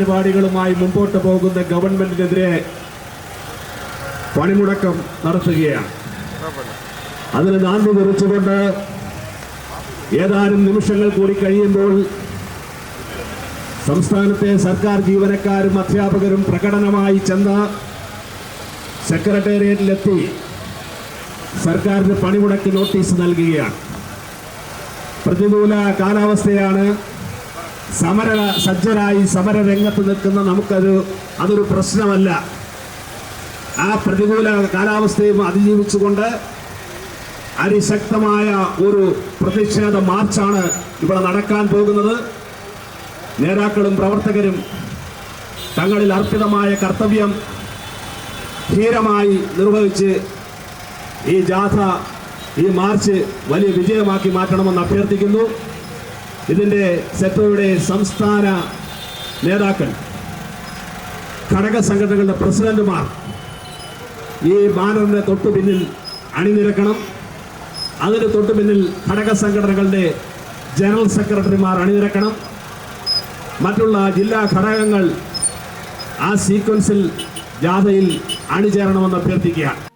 പരിപാടികളുമായി മുമ്പോട്ട് പോകുന്ന ഗവൺമെന്റിനെതിരെ പണിമുടക്കം നടത്തുകയാണ്. അതിന് നാന്ദി കുറിച്ചുകൊണ്ട് ഏതാനും നിമിഷങ്ങൾ കൂടി കഴിയുമ്പോൾ സംസ്ഥാനത്തെ സർക്കാർ ജീവനക്കാരും അധ്യാപകരും പ്രകടനമായി ചെന്ന് സെക്രട്ടേറിയറ്റിലെത്തി സർക്കാരിന് പണിമുടക്ക് നോട്ടീസ് നൽകുകയാണ്. പ്രതികൂല കാലാവസ്ഥയാണ് സമര സജ്ജരായി സമര രംഗത്ത് നിൽക്കുന്ന നമുക്കത് അതൊരു പ്രശ്നമല്ല. ആ പ്രതികൂല കാലാവസ്ഥയും അതിജീവിച്ചുകൊണ്ട് അതിശക്തമായ ഒരു പ്രതിഷേധ മാർച്ചാണ് ഇവിടെ നടക്കാൻ പോകുന്നത്. നേതാക്കളും പ്രവർത്തകരും തങ്ങളിൽ അർപ്പിതമായ കർത്തവ്യം ധീരമായി നിർവഹിച്ച് ഈ ജാഥ ഈ മാർച്ച് വലിയ വിജയമാക്കി മാറ്റണമെന്ന് അഭ്യർത്ഥിക്കുന്നു. ഇതിന്റെ സെറ്റോയുടെ സംസ്ഥാന നേതാക്കൾ ഘടക സംഘടനകളുടെ പ്രസിഡന്റുമാർ ഈ ബാനറിന് തൊട്ടു പിന്നിൽ അണിനിരക്കണം. അതിന് തൊട്ടു പിന്നിൽ ഘടക സംഘടനകളുടെ ജനറൽ സെക്രട്ടറിമാർ അണിനിരക്കണം. മറ്റുള്ള ജില്ലാ ഘടകങ്ങൾ ആ സീക്വൻസിൽ ജാഥയിൽ അണിചേരണമെന്ന് അഭ്യർത്ഥിക്കുകയാണ്.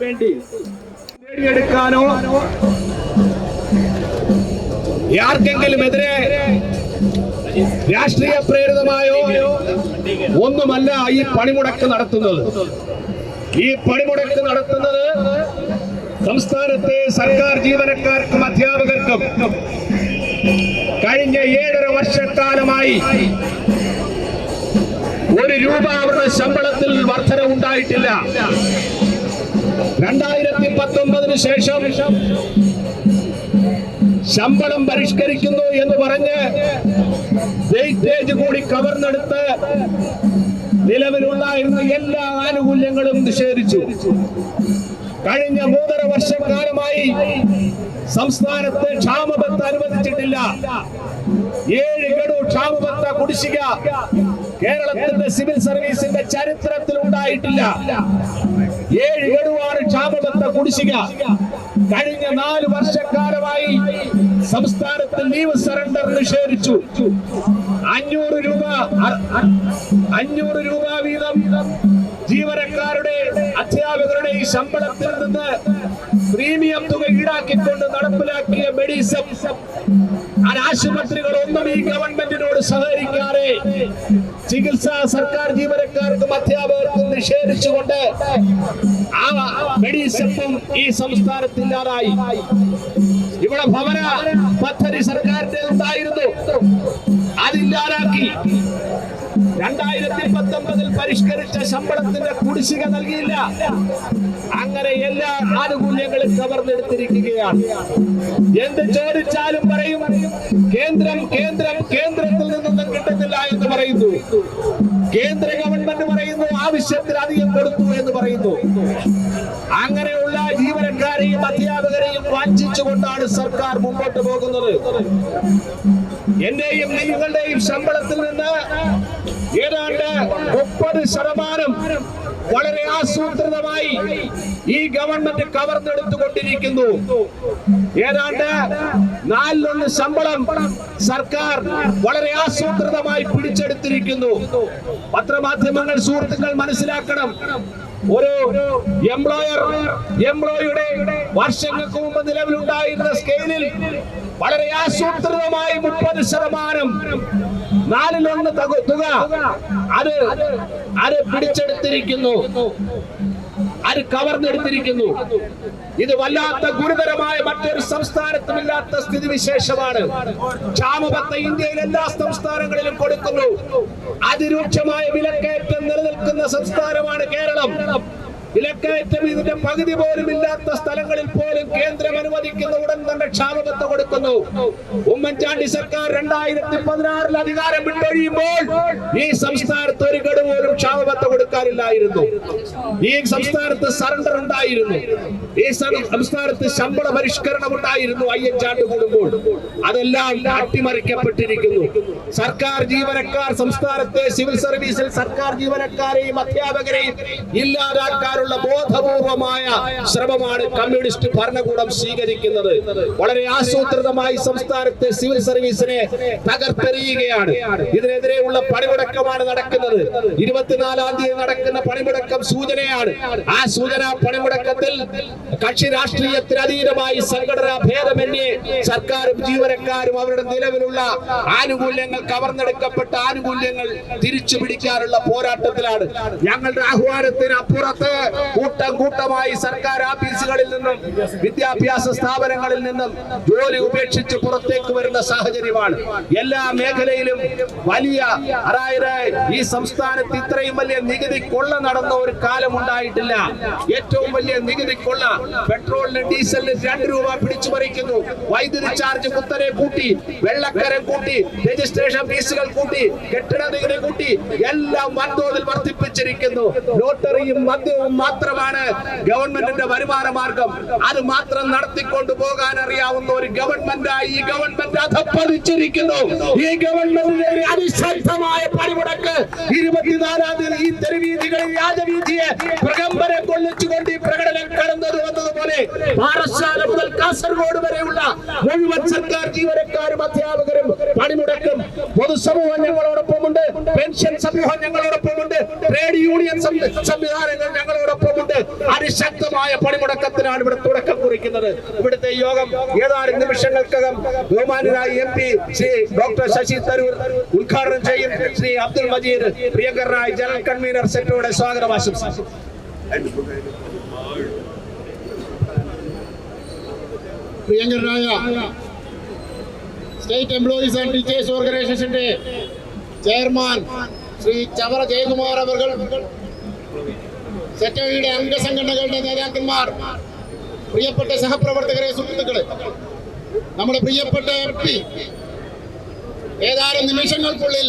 വേണ്ടി നേടിയെടുക്കാനോ ആർക്കെങ്കിലും എതിരെ രാഷ്ട്രീയ പ്രേരിതമായോ ഒന്നുമല്ല ഈ പണിമുടക്ക് നടത്തുന്നത്. ഈ പണിമുടക്ക് നടത്തുന്നത് സംസ്ഥാനത്തെ സർക്കാർ ജീവനക്കാർക്കും അധ്യാപകർക്കും. കഴിഞ്ഞ ഏഴര വർഷക്കാലമായി ഒരു രൂപ അവരുടെ ശമ്പളത്തിൽ വർധന ഉണ്ടായിട്ടില്ല രണ്ടായിരത്തി പത്തൊമ്പതിന് ശേഷം ശമ്പളം പരിഷ്കരിക്കുന്നു എന്ന് പറഞ്ഞ് കൂടി കവർന്നെടുത്ത് നിലവിലുണ്ടായിരുന്ന എല്ലാ ആനുകൂല്യങ്ങളും നിഷേധിച്ചു. കഴിഞ്ഞ മൂന്നര വർഷക്കാലമായി സംസ്ഥാനത്ത് ക്ഷാമബത്ത് അനുവദിച്ചിട്ടില്ല. ഏഴ് ഗഡു ക്ഷാമബത്ത കുടിശ്ശിക കേരളത്തിന്റെ സിവിൽ സർവീസിന്റെ ചരിത്രത്തിൽ ഉണ്ടായിട്ടില്ല. ഏഴ് ഗഡുവാണ് ക്ഷാമബന്ധ കുടിശ്ശിക. കഴിഞ്ഞ നാല് വർഷക്കാലമായി സംസ്ഥാനത്ത് ലീവ് സറണ്ടർ നിഷേധിച്ചു. അഞ്ഞൂറ് രൂപ അഞ്ഞൂറ് രൂപ വീതം ജീവനക്കാരുടെ അധ്യാപകരുടെ ഈ ശമ്പളത്തിൽ നിന്ന് പ്രീമിയം തുക ഈടാക്കിക്കൊണ്ട് നടപ്പിലാക്കിയ മെഡിസം. ആശുപത്രികളൊന്നും ഈ ഗവൺമെന്റിനോട് സഹകരിക്കാതെ ചികിത്സ സർക്കാർ ജീവനക്കാർക്കും അധ്യാപകർക്കും നിഷേധിച്ചുകൊണ്ട് ആ മെഡിസപ്പും ഈ സംസ്ഥാനത്ത് ഇല്ലാതായി ഇവിടെ ഭവന പദ്ധതി സർക്കാരിന്റെ ഉണ്ടായിരുന്നു അതില്ലാതാക്കി. രണ്ടായിരത്തി പത്തൊമ്പതിൽ പരിഷ്കരിച്ച ശമ്പളത്തിന്റെ കുടിശ്ശിക നൽകിയില്ല. അങ്ങനെ എല്ലാ ആനുകൂല്യങ്ങളും കവർന്നെടുത്തിരിക്കുകയാണ്. എന്ത് ചോദിച്ചാലും പറയും കേന്ദ്രം കേന്ദ്രം കേന്ദ്രത്തിൽ നിന്നൊന്നും കിട്ടുന്നില്ല എന്ന് പറയുന്നു. കേന്ദ്ര ഗവൺമെന്റ് പറയുന്നു ആവശ്യത്തിലധികം കൊടുത്തു എന്ന് പറയുന്നു. അങ്ങനെയുള്ള ജീവനക്കാരെയും അധ്യാപകരെയും വഞ്ചിച്ചുകൊണ്ടാണ് സർക്കാർ മുമ്പോട്ട് പോകുന്നത്. എന്റെയും നിങ്ങളുടെയും ശമ്പളത്തിൽ നിന്ന് ഏതാണ്ട് മുപ്പത് ശതമാനം വളരെ ആസൂത്രിതമായി ഈ ഗവൺമെന്റ് കവർന്നെടുത്തുകൊണ്ടിരിക്കുന്നു. ഏതാണ്ട് നാലിലൊന്ന് ശമ്പളം സർക്കാർ വളരെ ആസൂത്രിതമായി പിടിച്ചെടുത്തിരിക്കുന്നു. പത്രമാധ്യമങ്ങൾ സുഹൃത്തുക്കൾ മനസ്സിലാക്കണം. ഒരു എംപ്ലോയർ എംപ്ലോയിയുടെ വർഷങ്ങൾക്ക് മുമ്പ് നിലവിലുണ്ടായിരുന്ന സ്കെയിലിൽ വളരെ ആസൂത്രിതമായി മുപ്പത് ശതമാനം നാലിലൊന്ന് തക- അത് അത് പിടിച്ചെടുത്തിരിക്കുന്നു. അത് കവർന്നെടുത്തിരിക്കുന്നു. ഇത് വല്ലാത്ത ഗുരുതരമായ മറ്റൊരു സംസ്ഥാനത്തുമില്ലാത്ത സ്ഥിതി സ്ഥിതിവിശേഷമാണ്. ക്ഷാമബത്ത ഇന്ത്യയിൽ എല്ലാ സംസ്ഥാനങ്ങളിലും കൊടുക്കുന്നു. അതിരൂക്ഷമായ വിലക്കയറ്റം നിലനിൽക്കുന്ന സംസ്ഥാനമാണ് കേരളം. വിലക്കയറ്റം ഇതിന്റെ പകുതി പോലും ഇല്ലാത്ത സ്ഥലങ്ങളിൽ പോലും കേന്ദ്രം അനുവദിക്കുന്ന ഉടൻ തന്നെ ക്ഷാമബത്ത കൊടുക്കുന്നു. ഉമ്മൻചാണ്ടി സർക്കാർ രണ്ടായിരത്തി പതിനാറിൽ അധികാരം വിട്ടൊഴിയുമ്പോൾ ഈ സംസ്ഥാനത്ത് ഒരു ഗഡു പോലും ക്ഷാമബത്ത കൊടുക്കാനില്ലായിരുന്നു. ഈ സംസ്ഥാനത്ത് സറണ്ടർ ഉണ്ടായിരുന്നു. ഈ സംസ്ഥാനത്ത് ശമ്പള പരിഷ്കരണം ഉണ്ടായിരുന്നു അയ്യഞ്ചാണ്ട് കൂടുമ്പോൾ. അതെല്ലാം അട്ടിമറിക്കപ്പെട്ടിരിക്കുന്നു. സർക്കാർ ജീവനക്കാർ സംസ്ഥാനത്തെ സിവിൽ സർവീസിൽ സർക്കാർ ജീവനക്കാരെയും അധ്യാപകരെയും ഇല്ലാതാക്കാനുള്ള ബോധപൂർവമായ ശ്രമമാണ് കമ്മ്യൂണിസ്റ്റ് ഭരണകൂടം സ്വീകരിക്കുന്നത്. വളരെ ആസൂത്രിതമായി സംസ്ഥാനത്തെ സിവിൽ സർവീസിനെ തകർത്തെറിയുകയാണ്. ഇതിനെതിരെയുള്ള പണിമുടക്കമാണ് നടക്കുന്നത്. ഇരുപത്തിനാലാം തീയതി നടക്കുന്ന പണിമുടക്കം സൂചനയാണ്. ആ സൂചന പണിമുടക്കത്തിൽ കക്ഷി രാഷ്ട്രീയത്തിന് അതീതമായി സംഘടനാ ഭേദമന്യേ സർക്കാരും ജീവനക്കാരും അവരുടെ നിലവിലുള്ള ആനുകൂല്യങ്ങൾ കവർന്നെടുക്കപ്പെട്ട ആനുകൂല്യങ്ങൾ തിരിച്ചു പിടിക്കാനുള്ള പോരാട്ടത്തിലാണ്. ഞങ്ങളുടെ ആഹ്വാനത്തിന് അപ്പുറത്ത് കൂട്ടം കൂട്ടമായി സർക്കാർ ഓഫീസുകളിൽ നിന്നും വിദ്യാഭ്യാസ സ്ഥാപനങ്ങളിൽ നിന്നും ജോലി ഉപേക്ഷിച്ച് പുറത്തേക്ക് വരുന്ന സാഹചര്യമാണ്. എല്ലാ മേഖലയിലും വലിയ അതായത് ഈ സംസ്ഥാനത്ത് ഇത്രയും വലിയ നികുതി കൊള്ള നടന്ന ഒരു കാലം ഉണ്ടായിട്ടില്ല. ഏറ്റവും വലിയ നികുതി കൊള്ള പെട്രോളിന് ഡീസലിന് രണ്ട് രൂപ പിടിച്ചു പറിക്കുന്നു. വൈദ്യുതി ചാർജ് കുത്തനെ കൂട്ടി വെള്ളക്കരം കൂട്ടി രജിസ്ട്രേഷൻ ഫീസുകൾ കൂട്ടി കെട്ടിട നികുതി കൂട്ടി എല്ലാം വൻതോതിൽ വർദ്ധിപ്പിച്ചിരിക്കുന്നു. ലോട്ടറിയും മദ്യവും മാത്രമാണ് ഗവൺമെന്റിന്റെ വരുമാന മാർഗം. അത് മാത്രം നടത്തിക്കൊണ്ടു പോകാൻ അറിയാവുന്ന ഒരു ഗവൺമെന്റായി ഈ ഗവൺമെന്റ് അധപ്പതിച്ചിരിക്കുന്നു. ഈ ഗവൺമെന്റിന്റെ അതിശക്തമായ പണിമുടക്ക് ഇരുപത്തിനാലാം തീയതി ഈ തെരുവീതികളിൽ രാജവീതിയെ പ്രകമ്പനം കൊള്ളിച്ചുകൊണ്ട് ഈ പ്രകടനം കടന്നത് വന്നതുപോലെ പാറശാല മുതൽ കാസർഗോഡ് വരെയുള്ള മുഴുവൻ സർക്കാർ ജീവനക്കാരും അധ്യാപകരും പണിമുടക്കും. പൊതുസമൂഹം ഞങ്ങളോടൊപ്പമുണ്ട് പെൻഷൻ സമൂഹം ഞങ്ങളോടൊപ്പമുണ്ട് ട്രേഡ് യൂണിയൻ സംവിധാനങ്ങൾ സംവിധാനങ്ങൾ ഞങ്ങളോടൊപ്പമുണ്ട് അതിശക്തമായ പണിമുടക്കത്തിനാണ് ഇവിടെ തുടക്കം കുറിക്കുന്നത്. ഇവിടുത്തെ യോഗം ഏതാനും നിമിഷങ്ങൾക്കകം ബഹുമാനായ M P Shri doctor Shashi Tharoor ഉദ്ഘാടനം ചെയ്യും. ശ്രീ അബ്ദുൽ മജീദ് പ്രിയങ്കരനായ ജനറൽ കൺവീനർ സെക്രട്ടറിയുടെ സ്വാഗതം ആശംസിച്ചു പ്രിയങ്കരനായ സ്റ്റേറ്റ് എംപ്ലോയീസ് ആൻഡ് ടീച്ചേഴ്സ് ഓർഗനൈസേഷന്റെ ചെയർമാൻ ശ്രീ ചവറ ജയകുമാർ അവർ സെക്രട്ടറിയുടെ അംഗസംഘടനകളുടെ നേതാക്കന്മാർ പ്രിയപ്പെട്ട സഹപ്രവർത്തകരെ സുഹൃത്തുക്കളെ നമ്മുടെ പ്രിയപ്പെട്ട എം പി ഏതാനും നിമിഷങ്ങൾക്കുള്ളിൽ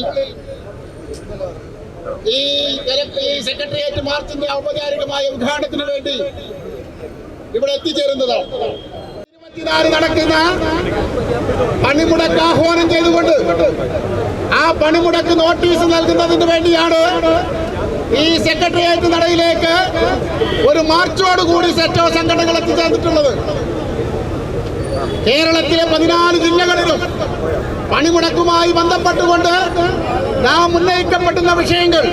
ഈ സെക്രട്ടേറിയറ്റ് മാർച്ചിന്റെ ഔപചാരികമായ ഉദ്ഘാടനത്തിന് വേണ്ടി ഇവിടെ എത്തിച്ചേരുന്നതാണ്. നടക്കുന്ന പണിമുടക്ക് ആഹ്വാനം ചെയ്തുകൊണ്ട് ആ പണിമുടക്ക് നോട്ടീസ് നൽകുന്നതിന് വേണ്ടിയാണ് ഈ സെക്രട്ടേറിയറ്റ് നടയിലേക്ക് ഒരു മാർച്ചോട് കൂടി സെറ്റോ സംഘടനകൾ എത്തിച്ചേർന്നിട്ടുള്ളത്. കേരളത്തിലെ പതിനാല് ജില്ലകളിലും പണിമുടക്കുമായി ബന്ധപ്പെട്ടുകൊണ്ട് നാം ഉന്നയിക്കപ്പെടുന്ന വിഷയങ്ങൾ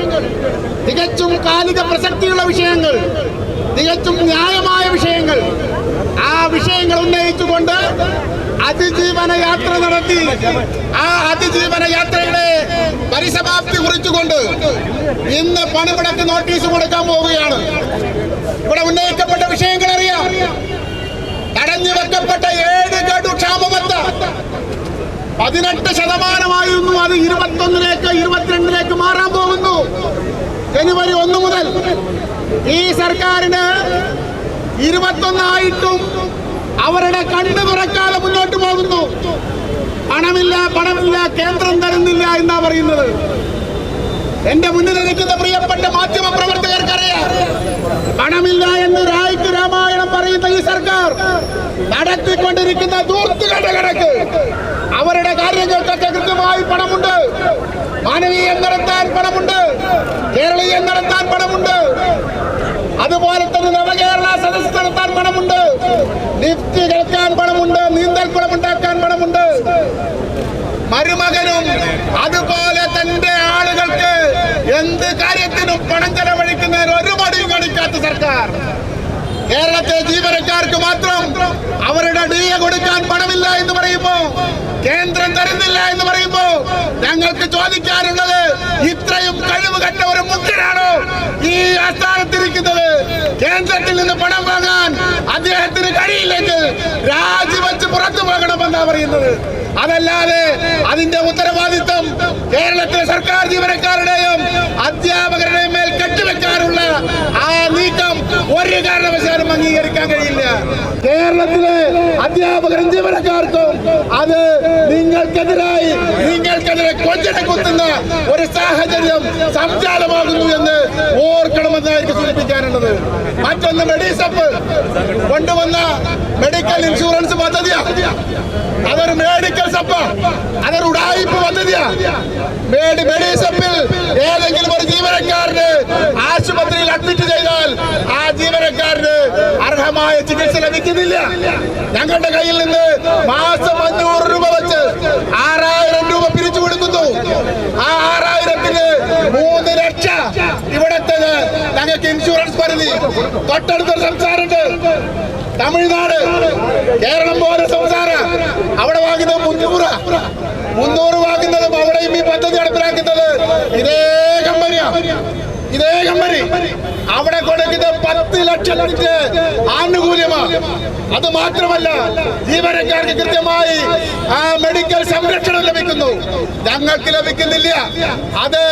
തികച്ചും കാലിക പ്രസക്തിയുള്ള വിഷയങ്ങൾ തികച്ചും ന്യായമായ വിഷയങ്ങൾ ആ വിഷയങ്ങൾ ഉന്നയിച്ചുകൊണ്ട് അതിജീവന യാത്ര നടത്തി. ആ അതിജീവന യാത്രയുടെ പരിസമാപ്തി കുറിച്ചുകൊണ്ട് ഇന്ന് പണിമുടക്ക് നോട്ടീസ് കൊടുക്കാൻ പോവുകയാണ്. ഇവിടെ ഉന്നയിക്കപ്പെട്ട വിഷയങ്ങൾ അറിയാം തടഞ്ഞു വെക്കപ്പെട്ട ഏഴ് ഗഡു ക്ഷാമബത്ത പതിനെട്ട് ശതമാനമായിരുന്നു അത്. ഇരുപത്തൊന്നിലേക്ക് ഇരുപത്തിരണ്ടിലേക്ക് മാറാൻ പോകുന്നു. ജനുവരി ഒന്ന് മുതൽ ഈ സർക്കാരിന് ഇരുപത്തൊന്നായിട്ടും അവരുടെ കണ്ണു തുറക്കാതെ മുന്നോട്ട് പോകുന്നു. പണമില്ല പണമില്ല കേന്ദ്രം തരുന്നില്ല എന്നാ പറയുന്നത്. എന്റെ മുന്നിൽ നിൽക്കുന്ന പ്രിയപ്പെട്ട മാധ്യമ പ്രവർത്തകർക്കറിയാം പണമില്ല എന്ന് രായ്ക്ക് രാമായണം പറയുന്ന ഈ സർക്കാർ നടത്തിക്കൊണ്ടിരിക്കുന്ന ദൂർത്തുകണ്ട കണക്ക് അവരുടെ കാര്യങ്ങൾക്കൊക്കെ കൃത്യമായി പണമുണ്ട്. മാനവീയം നടത്താൻ പണമുണ്ട്. കേരളീയം നടത്താൻ പണമുണ്ട്. അതുപോലെ തന്നെ നവകേരള സദസ് നടത്താൻ പണമുണ്ട്. ലിഫ്റ്റ് കേൾക്കാൻ പണമുണ്ട് നീന്തൽ കുളമുണ്ടാക്കാൻ പണമുണ്ട്. മരുമകനും അതുപോലെ തന്റെ ആളുകൾക്ക് എന്ത് കാര്യത്തിനും പണം ചെലവഴിക്കുന്നതിന് ഒരു മടിയും കാണിക്കാത്ത സർക്കാർ. കേരളത്തെ ജീവനക്കാർക്ക് മാത്രം അവരുടെ ഡി എ കൊടുക്കാൻ പണമില്ല എന്ന് പറയുമ്പോ കേന്ദ്രം തരുന്നില്ല എന്ന് പറയുമ്പോ ഞങ്ങൾക്ക് ചോദിക്കാനുള്ളത് ഇത്രയും കഴിവ് കണ്ട ഒരു മുഖ്യനാണോ ഈ ആസ്ഥാനത്തിരിക്കുന്നത്? കേന്ദ്രത്തിൽ നിന്ന് പണം വാങ്ങാൻ അദ്ദേഹത്തിന് കഴിയില്ലെങ്കിൽ രാജിവെച്ച് പുറത്തു പോകണമെന്നാ പറയുന്നത്. അതല്ലാതെ അതിന്റെ ഉത്തരവാദിത്വം കേരളത്തിലെ സർക്കാർ ജീവനക്കാരുടെയും അധ്യാപകരുടെയും മേൽ കെട്ടിവെക്കാനുള്ള ആ നീക്കം ഒരു കാരണവശാലും അംഗീകരിക്കാൻ കഴിയില്ല. കേരളത്തിലെ അധ്യാപകരും ജീവനക്കാർക്കും അത് നിങ്ങൾക്കെതിരായി കുത്തുന്ന ഒരു സാഹചര്യം സംജാലമാകുന്നു എന്ന് ഓർക്കണമെന്നായിരിക്കും സൂചിപ്പിക്കാനുള്ളത്. മറ്റൊന്ന് മെഡിസപ്പ്. കൊണ്ടുവന്ന മെഡിക്കൽ ഇൻഷുറൻസ് പദ്ധതിയാ. അതൊരു മെഡിക്കൽ സപ്പ. അതൊരു ഉടായിപ്പ് പദ്ധതിയാ. മേഡി മെഡിസപ്പിൽ ഏതെങ്കിലും ഒരു ജീവനക്കാരന് ആശുപത്രിയിൽ അഡ്മിറ്റ് ചെയ്താൽ ആ ജീവനക്കാരന് അർഹമായ ചികിത്സ ലഭിക്കുന്നില്ല. ഞങ്ങളുടെ കയ്യിൽ നിന്ന് മാസം അഞ്ഞൂറ് രൂപ വെച്ച് ആറായിരം രൂപ ആ ആറായിരത്തിന് മൂന്ന് ലക്ഷം ഇവിടത്തെ ഞങ്ങൾക്ക് ഇൻഷുറൻസ് പരിധി. തൊട്ടടുത്ത സംസാരമുണ്ട് തമിഴ്നാട്. കേരളം പോലെ സംസ്ഥാനം. അവിടെ വാങ്ങുന്നത് മുന്നൂറ്. മുന്നൂറ് വാങ്ങുന്നതും അവിടെയും ഈ പദ്ധതി നടപ്പിലാക്കുന്നത് ഇതേ കമ്പനിയാ ഇതേ കമ്പനി അവിടെ കൊടുക്കുന്ന പത്ത് ലക്ഷത്തിന്റെ ആനുകൂല്യമാണ്. അത് മാത്രമല്ല ജീവനക്കാർക്ക് കൃത്യമായി ആ മെഡിക്കൽ സംരക്ഷണം ലഭിക്കുന്നു. ഞങ്ങൾക്ക് ലഭിക്കുന്നില്ല. അത്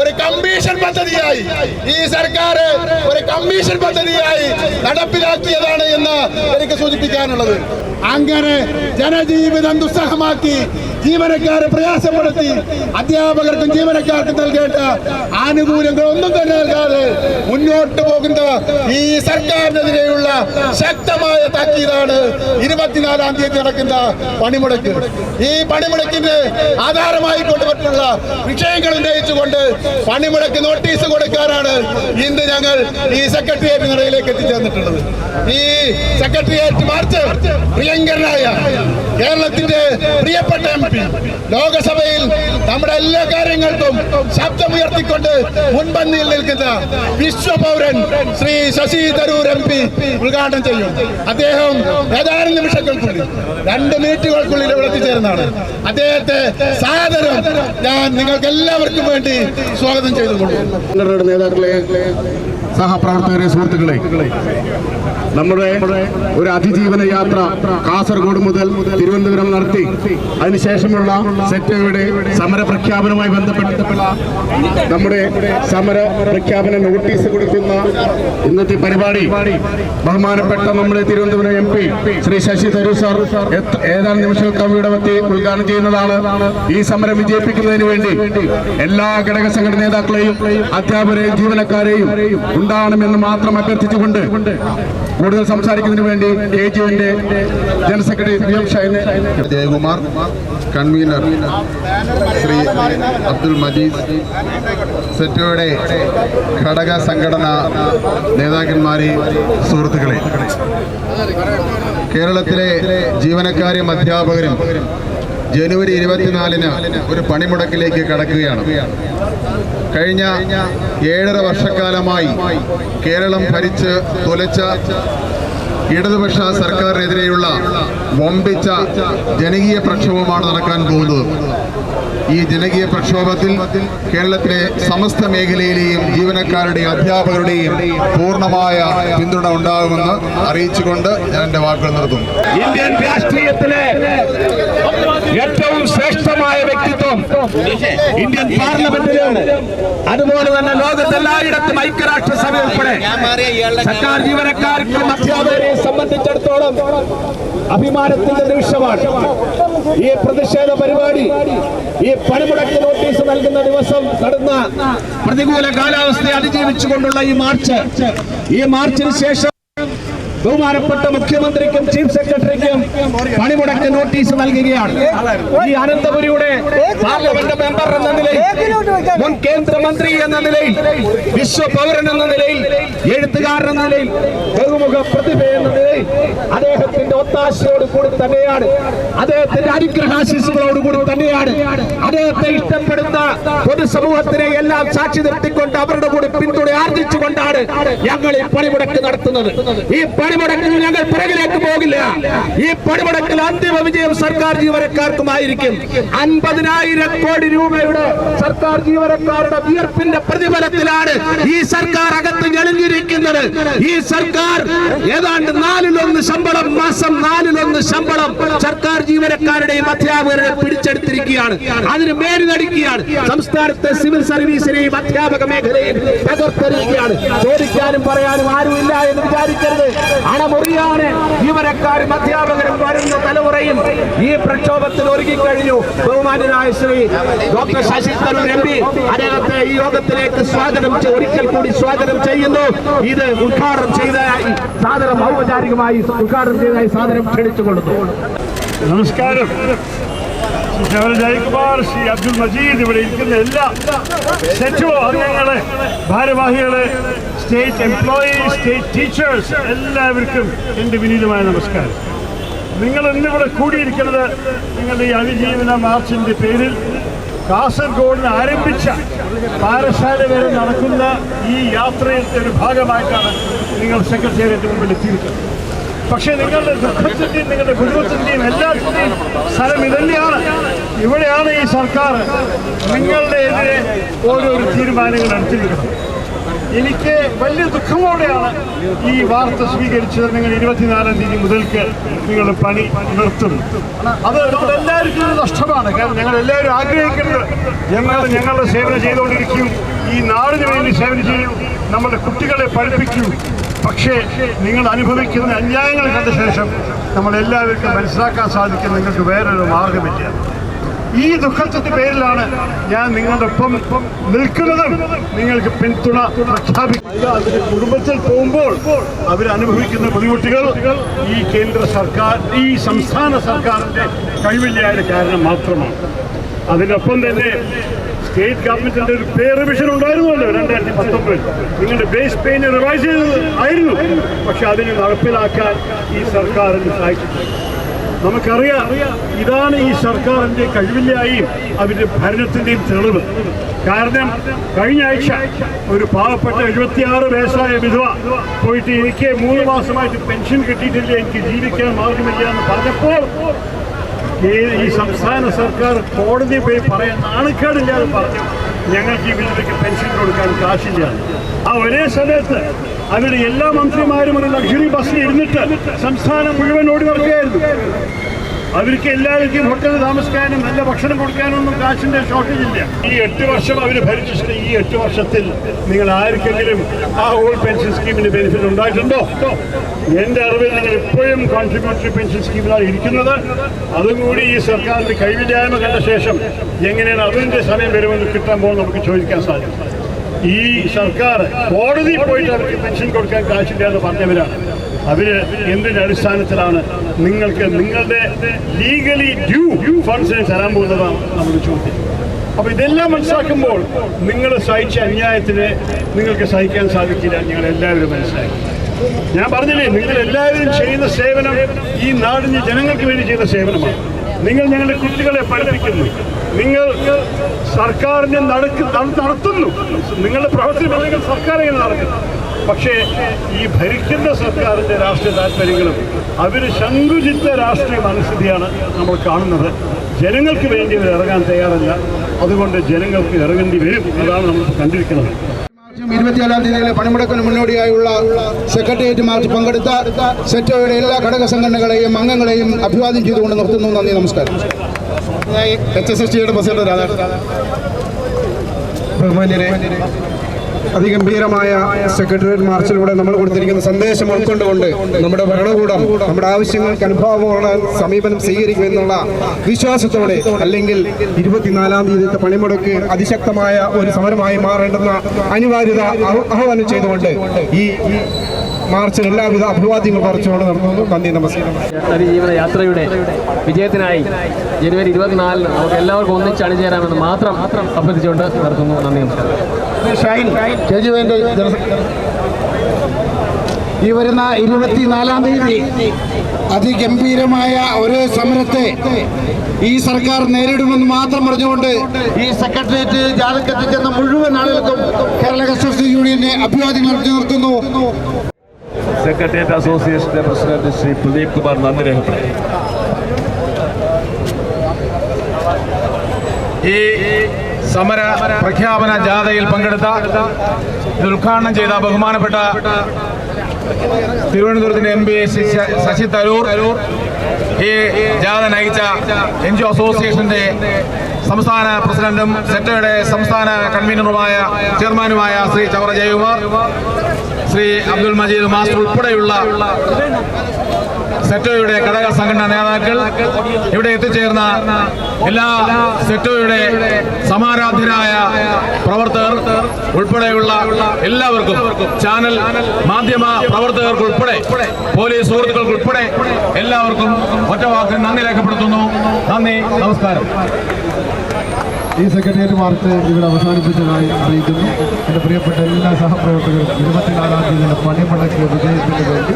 ഒരു കമ്മീഷൻ പദ്ധതിയായി. ഈ സർക്കാർ ഒരു കമ്മീഷൻ പദ്ധതിയായി നടപ്പിലാക്കിയതാണ് എന്ന് എനിക്ക് സൂചിപ്പിക്കാനുള്ളത്. അങ്ങനെ ജനജീവിതം ദുസ്സഹമാക്കി ജീവനക്കാരെ പ്രയാസപ്പെടുത്തി അധ്യാപകർക്കും ജീവനക്കാർക്കും നൽകേണ്ട ആനുകൂല്യങ്ങൾ ഒന്നും തന്നെ നൽകാതെ മുന്നോട്ട് പോകുന്ന ഈ സർക്കാരിനെതിരെയുള്ള ശക്തമായ താക്കീതാണ് ഇരുപത്തിനാലാം തീയതി നടക്കുന്ന പണിമുടക്ക്. ഈ പണിമുടക്കിന്റെ ആധാരമായി കൊണ്ടുവന്നിട്ടുള്ള വിഷയങ്ങൾ ഉന്നയിച്ചുകൊണ്ട് പണിമുടക്ക് നോട്ടീസ് കൊടുക്കാനാണ് ഇന്ന് ഞങ്ങൾ ഈ സെക്രട്ടേറിയറ്റ് നിലയിലേക്ക് എത്തിച്ചേർന്നിട്ടുള്ളത്. ഈ സെക്രട്ടേറിയറ്റ് മാർച്ച് പ്രിയങ്കരനായ കേരളത്തിന്റെ പ്രിയപ്പെട്ട എം ലോകസഭയിൽ നമ്മുടെ എല്ലാ കാര്യങ്ങൾക്കും ശബ്ദമുയർത്തിക്കൊണ്ട് മുൻപന്തിയിൽ നിൽക്കുന്ന വിശ്വപൗരൻ ശ്രീ ശശി തരൂർ എം പി ഉദ്ഘാടനം ചെയ്യും. അദ്ദേഹം ഏതാനും നിമിഷങ്ങൾക്കുള്ളിൽ രണ്ട് മിനിറ്റുകൾക്കുള്ളിൽ ഇവിടെ എത്തിച്ചേരുന്നതാണ്. അദ്ദേഹത്തെ സാദരം ഞാൻ നിങ്ങൾക്ക് എല്ലാവർക്കും വേണ്ടി സ്വാഗതം ചെയ്തു സംഘടനയുടെ നേതാക്കളെ സഹപ്രവർത്തകരെ സുഹൃത്തുക്കളെ നമ്മുടെ ഒരു അതിജീവന യാത്ര കാസർഗോഡ് മുതൽ തിരുവനന്തപുരം നടത്തി. അതിനുശേഷമുള്ള സെറ്റയുടെ സമര പ്രഖ്യാപനവുമായി നമ്മുടെ സമര പ്രഖ്യാപന നോട്ടീസ് കൊടുക്കുന്ന ഇന്നത്തെ പരിപാടി. ബഹുമാനപ്പെട്ട നമ്മുടെ Thiruvananthapuram M P Shri Shashi Tharoor sir ഏതാനും നിമിഷങ്ങൾക്കകം ഇവിടെ ഉദ്ഘാടനം ചെയ്യുന്നതാണ്. ഈ സമരം വിജയിപ്പിക്കുന്നതിന് വേണ്ടി എല്ലാ ഘടക സംഘടന നേതാക്കളെയും അധ്യാപകരെയും ജീവനക്കാരെയും ഉണ്ടാവണമെന്ന് മാത്രം അഭ്യർത്ഥിച്ചുകൊണ്ട് കൂടുതൽ സംസാരിക്കുന്നതിന് വേണ്ടി എ ജി എന്റെ general secretary P M Jayakumar convener Shri Abdul Majeed. സെറ്റോയുടെ ഘടക സംഘടന നേതാക്കന്മാരെ സുഹൃത്തുക്കളെ. കേരളത്തിലെ ജീവനക്കാരും അധ്യാപകരും ജനുവരി ഇരുപത്തിനാലിന് ഒരു പണിമുടക്കിലേക്ക് കടക്കുകയാണ്. കഴിഞ്ഞ ഏഴര വർഷക്കാലമായി കേരളം ഭരിച്ച് തുലച്ച ഇടതുപക്ഷ സർക്കാരിനെതിരെയുള്ള വമ്പിച്ച ജനകീയ പ്രക്ഷോഭമാണ് നടക്കാൻ പോകുന്നത്. ഈ ജനകീയ പ്രക്ഷോഭത്തിൽ കേരളത്തിലെ സമസ്ത മേഖലയിലെയും ജീവനക്കാരുടെയും അധ്യാപകരുടെയും പൂർണമായ പിന്തുണ ഉണ്ടാകുമെന്ന് അറിയിച്ചുകൊണ്ട് ഞാൻ എന്റെ വാക്കുകൾ നിർത്തുന്നു. ഇന്ത്യൻ രാഷ്ട്രീയത്തിലെ ഏറ്റവും ശ്രേഷ്ഠമായ വ്യക്തിത്വം ഇന്ത്യൻ പാർലമെന്റിലാണ്. അതുപോലെ തന്നെ ലോകത്തെല്ലായിടത്തും ഐക്യരാഷ്ട്രസഭ ഉൾപ്പെടെ സർക്കാർ ജീവനക്കാർക്കും അധ്യാപകരെ സംബന്ധിച്ചിടത്തോളം അഭിമാനത്തിന്റെ നിമിഷമാണ്. ഈ പ്രതിഷേധ പരിപാടി ഈ പണിമുടക്ക് നോട്ടീസ് നൽകുന്ന ദിവസം നടന്ന പ്രതികൂല കാലാവസ്ഥയെ അതിജീവിച്ചുകൊണ്ടുള്ള ഈ മാർച്ച്. ഈ മാർച്ചിന് ശേഷം ബഹുമാനപ്പെട്ട മുഖ്യമന്ത്രിക്കും ചീഫ് സെക്രട്ടറിക്കും പണിമുടക്ക് നോട്ടീസ് നൽകുകയാണ്. ഈ അനന്തപുരിയുടെ പാർലമെന്റ് മെമ്പർ എന്ന നിലയിൽ മുൻ കേന്ദ്രമന്ത്രി എന്ന നിലയിൽ വിശ്വ പൗരൻ എന്ന നിലയിൽ എഴുത്തുകാരൻ എന്ന നിലയിൽ ബഹുമുഖ പ്രതിഭ എന്ന നിലയിൽ അദ്ദേഹത്തിന്റെ ഒത്താശയോട് കൂടി തന്നെയാണ്. അദ്ദേഹത്തിന്റെ അനുഗ്രഹാശിസുകളോട് കൂടി തന്നെയാണ് അദ്ദേഹത്തെ ഇഷ്ടപ്പെടുന്ന പൊതുസമൂഹത്തിനെ എല്ലാം സാക്ഷി നിർത്തിക്കൊണ്ട് അവരുടെ കൂടി പിന്തുണ ആർജിച്ചുകൊണ്ടാണ് ഞങ്ങൾ ഈ പണിമുടക്ക് നടത്തുന്നത്. ഈ പണിമുടക്കിൽ ഞങ്ങൾ പിറകിലേക്ക് പോകില്ല. ഈ പണിമുടക്കിൽ അന്തിമ വിജയം സർക്കാർ ജീവനക്കാർക്കുമായിരിക്കും. അൻപതിനായിരം കോടി രൂപയുടെ സർക്കാർ ജീവനക്കാരുടെ വിയർപ്പിന്റെ പ്രതിഫലത്തിലാണ് ഈ സർക്കാർ അകത്ത് ഞെളിഞ്ഞിരിക്കുന്നത്. ഈ സർക്കാർ ഏതാണ്ട് നാലിലൊന്ന് ശമ്പളം മാസം നാലിലൊന്ന് ശമ്പളം സർക്കാർ ജീവനക്കാരുടെയും അധ്യാപകരുടെ പിടിച്ചെടുത്തിരിക്കുകയാണ്. അതിന് മേലുനടിക്കുകയാണ് സംസ്ഥാനത്തെ സിവിൽ സർവീസിനെയും അധ്യാപക മേഖലയും തകർത്തെറിയുകയാണ്. ചോദിക്കാനും പറയാനും ആരുമില്ല എന്ന് വിചാരിക്കരുത്. അണമുറിയാണ്. ജീവനക്കാരും അധ്യാപകരും വരുന്ന തലമുറയും ഈ പ്രക്ഷോഭത്തിൽ ഒരുങ്ങിക്കഴിഞ്ഞു ബഹുമാനായ Shri doctor Shashi Tharoor M P അദ്ദേഹത്തെ ഈ യോഗത്തിലേക്ക് സ്വാഗതം ഒരിക്കൽ കൂടി സ്വാഗതം ചെയ്യുന്നു. ഇത് ഉദ്ഘാടനം ചെയ്തതായി സാധനം ഔപചാരികമായി ഉദ്ഘാടനം ചെയ്തതായി സാധനം ക്ഷണിച്ചുകൊള്ളുന്നു. നമസ്കാരം. ജയകുമാർ ശ്രീ അബ്ദുൾ മജീദ് ഇവിടെ ഇരിക്കുന്ന എല്ലാ സെറ്റോ അംഗങ്ങളെ ഭാരവാഹികളെ സ്റ്റേറ്റ് എംപ്ലോയീസ് സ്റ്റേറ്റ് ടീച്ചേഴ്സ് എല്ലാവർക്കും എന്റെ വിനീതമായ നമസ്കാരം. നിങ്ങൾ ഇന്നിവിടെ കൂടിയിരിക്കുന്നത് നിങ്ങളുടെ ഈ അതിജീവന മാർച്ചിന്റെ പേരിൽ കാസർഗോഡിന് ആരംഭിച്ച പാറശാല വരെ നടക്കുന്ന ഈ യാത്രയുടെ ഒരു ഭാഗമായിട്ടാണ് നിങ്ങൾ സെക്രട്ടേറിയറ്റ് മുമ്പിൽ എത്തിയിരിക്കുന്നത്. പക്ഷേ നിങ്ങളുടെ ദുഃഖത്തിന്റെയും നിങ്ങളുടെ കുടുംബത്തിന്റെയും എല്ലാത്തിന്റെയും സ്ഥലം ഇതന്നെയാണ്. ഇവിടെയാണ് ഈ സർക്കാർ നിങ്ങളുടെ എതിരെ ഓരോരോ തീരുമാനങ്ങൾ എടുത്തിരിക്കുന്നത്. എനിക്ക് വലിയ ദുഃഖമോടെയാണ് ഈ വാർത്ത സ്വീകരിച്ചത്. നിങ്ങൾ ഇരുപത്തിനാലാം തീയതി മുതൽക്ക് നിങ്ങൾ പണി നിർത്തും. അത് എല്ലാവർക്കും ഒരു നഷ്ടമാണ്. കാരണം ഞങ്ങൾ എല്ലാവരും ആഗ്രഹിക്കുന്നത് ഞങ്ങൾ ഞങ്ങളുടെ സേവനം ചെയ്തുകൊണ്ടിരിക്കും. ഈ നാടിന് വേണ്ടി സേവനം ചെയ്യും. നമ്മുടെ കുട്ടികളെ പഠിപ്പിക്കും. പക്ഷേ നിങ്ങൾ അനുഭവിക്കുന്ന അന്യായങ്ങൾ കണ്ട ശേഷം നമ്മളെല്ലാവർക്കും മനസ്സിലാക്കാൻ സാധിക്കും നിങ്ങൾക്ക് വേറൊരു മാർഗമില്ല. ഈ ദുഃഖത്തിന്റെ പേരിലാണ് ഞാൻ നിങ്ങളുടെ ഒപ്പം നിൽക്കുന്നതും. നിങ്ങൾക്ക് പിന്തുണ പ്രഖ്യാപിക്കുക അതിന്റെ കുടുംബത്തിൽ പോകുമ്പോൾ അവരനുഭവിക്കുന്ന ബുദ്ധിമുട്ടുകൾ ഈ കേന്ദ്ര സർക്കാർ ഈ സംസ്ഥാന സർക്കാരിന്റെ കഴിവില്ലായ്മ കാരണം മാത്രമാണ്. അതിനൊപ്പം തന്നെ സ്റ്റേറ്റ് ഗവൺമെന്റിന്റെ ഒരു പേ റിവിഷൻ ഉണ്ടായിരുന്നല്ലോ രണ്ടായിരത്തി പത്തൊമ്പതിൽ നിങ്ങളുടെ ബേസ് പേന റിവൈസ് ചെയ്തത് ആയിരുന്നു. പക്ഷെ അതിനെ നടപ്പിലാക്കാൻ ഈ സർക്കാരിന് സാധിച്ചിട്ടില്ല. നമുക്കറിയാം ഇതാണ് ഈ സർക്കാരിന്റെ കഴിവില്ലായും അവരുടെ ഭരണത്തിന്റെയും തെളിവ്. കാരണം കഴിഞ്ഞ ആഴ്ച ഒരു പാവപ്പെട്ട എഴുപത്തിയാറ് വയസ്സായ വിധവ പോയിട്ട് എനിക്ക് മൂന്ന് മാസമായിട്ട് പെൻഷൻ കിട്ടിയിട്ടില്ല എനിക്ക് ജീവിക്കാൻ മാർഗമില്ല എന്ന് പറഞ്ഞപ്പോൾ ഈ സംസ്ഥാന സർക്കാർ കോടതി പോയി പറയാൻ നാണക്കേടില്ലാതെ പറഞ്ഞു. ഞങ്ങൾക്ക് ഈ വിധവയ്ക്ക് പെൻഷൻ കൊടുക്കാൻ കാശില്ല. ആ ഒരേ സമയത്ത് അവരുടെ എല്ലാ മന്ത്രിമാരും ഒരു ലക്ഷറി ബസ്സിൽ ഇരുന്നിട്ട് സംസ്ഥാനം മുഴുവൻ ഓടി നടക്കുകയായിരുന്നു. അവർക്ക് എല്ലാവർക്കും ഹോട്ടലിൽ താമസിക്കാനും നല്ല ഭക്ഷണം കൊടുക്കാനൊന്നും കാശിന്റെ ഷോർട്ടേജ് ഇല്ല. ഈ എട്ട് വർഷം അവർ ഭരിച്ചിട്ട് ഈ എട്ട് വർഷത്തിൽ നിങ്ങൾ ആർക്കെങ്കിലും ആ ഓൾഡ് പെൻഷൻ സ്കീമിന്റെ ബെനിഫിറ്റ് ഉണ്ടായിട്ടുണ്ടോ? എന്റെ അറിവിൽ നിങ്ങൾ ഇപ്പോഴും കോൺട്രിബ്യൂട്ടറി പെൻഷൻ സ്കീമിലാണ് ഇരിക്കുന്നത്. അതും കൂടി ഈ സർക്കാരിന്റെ കൈവില്ലായ്മ കണ്ട ശേഷം എങ്ങനെയാണ് അതിന്റെ സമയം വരുമെന്ന് കിട്ടാൻ പോകുന്നത് നമുക്ക് ചോദിക്കാൻ സാധിക്കും. ഈ സർക്കാർ കോടതി പോയിട്ട് അവർക്ക് പെൻഷൻ കൊടുക്കാൻ കാശില്ല എന്ന് പറഞ്ഞവരാണ്. അവർ എന്തിന്റെ അടിസ്ഥാനത്തിലാണ് നിങ്ങൾക്ക് നിങ്ങളുടെ ലീഗലി ഡ്യൂ ഫണ്ട്സിന് തരാൻ പോകുന്നതാണ് നമ്മുടെ ചോദ്യം. അപ്പൊ ഇതെല്ലാം മനസ്സിലാക്കുമ്പോൾ നിങ്ങൾ സഹിച്ച അന്യായത്തിന് നിങ്ങൾക്ക് സഹിക്കാൻ സാധിക്കില്ല നിങ്ങൾ എല്ലാവരും മനസ്സിലാക്കി. ഞാൻ പറഞ്ഞില്ലേ നിങ്ങൾ എല്ലാവരും ചെയ്യുന്ന സേവനം ഈ നാടിന് ജനങ്ങൾക്ക് വേണ്ടി ചെയ്യുന്ന സേവനമാണ്. നിങ്ങൾ ഞങ്ങളുടെ കുട്ടികളെ പഠിപ്പിക്കുന്നു. നിങ്ങൾ സർക്കാരിനെ നടക്ക് നടത്തുന്നു. നിങ്ങളുടെ പ്രവർത്തനം നിങ്ങൾ സർക്കാർ ഇങ്ങനെ നടക്കുന്നു. പക്ഷേ ഈ ഭരിക്കുന്ന സർക്കാരിന്റെ രാഷ്ട്രീയ താല്പര്യങ്ങളും അവർ ശങ്കുചിത്ത രാഷ്ട്രീയ മനസ്ഥിതിയാണ് നമ്മൾ കാണുന്നത്. ജനങ്ങൾക്ക് വേണ്ടി ഇറങ്ങാൻ തയ്യാറല്ല. അതുകൊണ്ട് ജനങ്ങൾക്ക് ഇറങ്ങേണ്ടി വരും. അതാണ് നമ്മൾ കണ്ടിരിക്കുന്നത്. ഇരുപത്തിയേഴാം തീയതിയിലെ പണിമുടക്കിന് മുന്നോടിയായുള്ള സെക്രട്ടേറിയറ്റ് മാർച്ച് പങ്കെടുത്ത സെറ്റോയുടെ എല്ലാ ഘടക സംഘടനകളെയും അംഗങ്ങളെയും അഭിവാദ്യം ചെയ്തുകൊണ്ട് നിർത്തുന്നു. നന്ദി നമസ്കാരം. എച്ച് എസ് എസ് ടിയുടെ പ്രസിഡന്റ് രാധാകൃഷ്ണൻ. ബഹുമാന്യരെ അതിഗംഭീരമായ സെക്രട്ടേറിയറ്റ് മാർച്ചിലൂടെ നമ്മൾ കൊടുത്തിരിക്കുന്ന സന്ദേശം ഉൾക്കൊണ്ടുകൊണ്ട് നമ്മുടെ ഭരണകൂടം നമ്മുടെ ആവശ്യങ്ങൾക്ക് അനുഭാവമുള്ള സമീപനം സ്വീകരിക്കുമെന്നുള്ള വിശ്വാസത്തോടെ അല്ലെങ്കിൽ ഇരുപത്തിനാലാം തീയതിത്തെ പണിമുടക്ക് അതിശക്തമായ ഒരു സമരമായി മാറേണ്ടെന്ന അനിവാര്യത ആഹ്വാനം ചെയ്തുകൊണ്ട് ഈ മാർച്ചിൽ എല്ലാവിധ അഭിവാദ്യങ്ങൾ പറിച്ചുകൊണ്ട് നടത്തുന്നു നന്ദി നമസ്കാരം. അതിജീവന യാത്രയുടെ വിജയത്തിനായി ജനുവരി ഇരുപത്തിനാലിന് നമുക്ക് എല്ലാവർക്കും ഒന്നിച്ച് അണിചേരാമെന്ന് മാത്രം അഭ്യർത്ഥിച്ചുകൊണ്ട് നടത്തുന്നു നന്ദി നമസ്കാരം. ഷൈൻ ഈ വരുന്ന ഇരുപത്തിനാലാം തീയതി അതിഗംഭീരമായ ഒരു സമരത്തെ ഈ സർക്കാർ നേരിടുമെന്ന് മാത്രം പറഞ്ഞുകൊണ്ട് ഈ സെക്രട്ടേറിയറ്റ് ജാഥക്കെത്തിച്ചെന്ന മുഴുവൻ ആളുകൾക്കും കേരള കസ്റ്റംസ് യൂണിയനെ അഭിവാദ്യങ്ങൾ നടത്തി നിർത്തുന്നു. സെക്രട്ടേറിയറ്റ് അസോസിയേഷന്റെ പ്രസിഡന്റ് ശ്രീ പ്രദീപ് കുമാർ നന്ദി രേഖപ്പെടുത്തി. ഈ സമര പ്രഖ്യാപന ജാഥയിൽ പങ്കെടുത്ത ഇത് ഉദ്ഘാടനം ചെയ്ത ബഹുമാനപ്പെട്ട തിരുവനന്തപുരത്തിന്റെ എം പി ശശി തരൂർ ഈ ജാഥ നയിച്ച എൻ ജി അസോസിയേഷന്റെ സംസ്ഥാന പ്രസിഡന്റും സെറ്റയുടെ സംസ്ഥാന കൺവീനറുമായ ചെയർമാനുമായ ശ്രീ ചവറ ജയകുമാർ ശ്രീ അബ്ദുൽ മജീദ് മാസ്റ്റർ ഉൾപ്പെടെയുള്ള സെറ്റോയുടെ ഘടക സംഘടനാ നേതാക്കൾ ഇവിടെ എത്തിച്ചേർന്ന എല്ലാ സെറ്റോയുടെ സമാരാധ്യരായ പ്രവർത്തകർ ഉൾപ്പെടെയുള്ള എല്ലാവർക്കും ചാനൽ മാധ്യമ പ്രവർത്തകർക്ക് ഉൾപ്പെടെ പോലീസ് സുഹൃത്തുക്കൾക്ക് ഉൾപ്പെടെ എല്ലാവർക്കും ഒറ്റവാക്കിൽ നന്ദി രേഖപ്പെടുത്തുന്നു. നന്ദി നമസ്കാരം. ഈ സെക്രട്ടേറിയറ്റ് മാർച്ച് ഇവിടെ അവസാനിപ്പിച്ചതായി അറിയിക്കുന്നു. എന്റെ പ്രിയപ്പെട്ട എല്ലാ സഹപ്രവർത്തകരും ഇരുപത്തിനാലാം തീയതി പണിമുടക്കിയ വിജയത്തിന് വേണ്ടി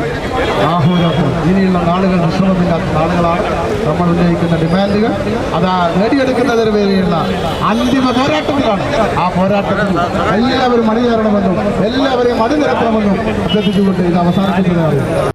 ആഹ്വാനം. ഇനിയുള്ള നാളുകൾ വിശ്രമമില്ലാത്ത നാളുകളാണ് നമ്മൾ ഉന്നയിക്കുന്ന ഡിമാൻഡുകൾ. അത് നേടിയെടുക്കുന്നതിന് വേണ്ടിയുള്ള അന്തിമ പോരാട്ടത്തിലാണ് ആ പോരാട്ടത്തിൽ എല്ലാവരും അണിചേരണമെന്നും എല്ലാവരെയും അണിനിരത്തണമെന്നും അഭ്യർത്ഥിച്ചുകൊണ്ട് ഇത് അവസാനിപ്പിക്കുന്നതാണ്.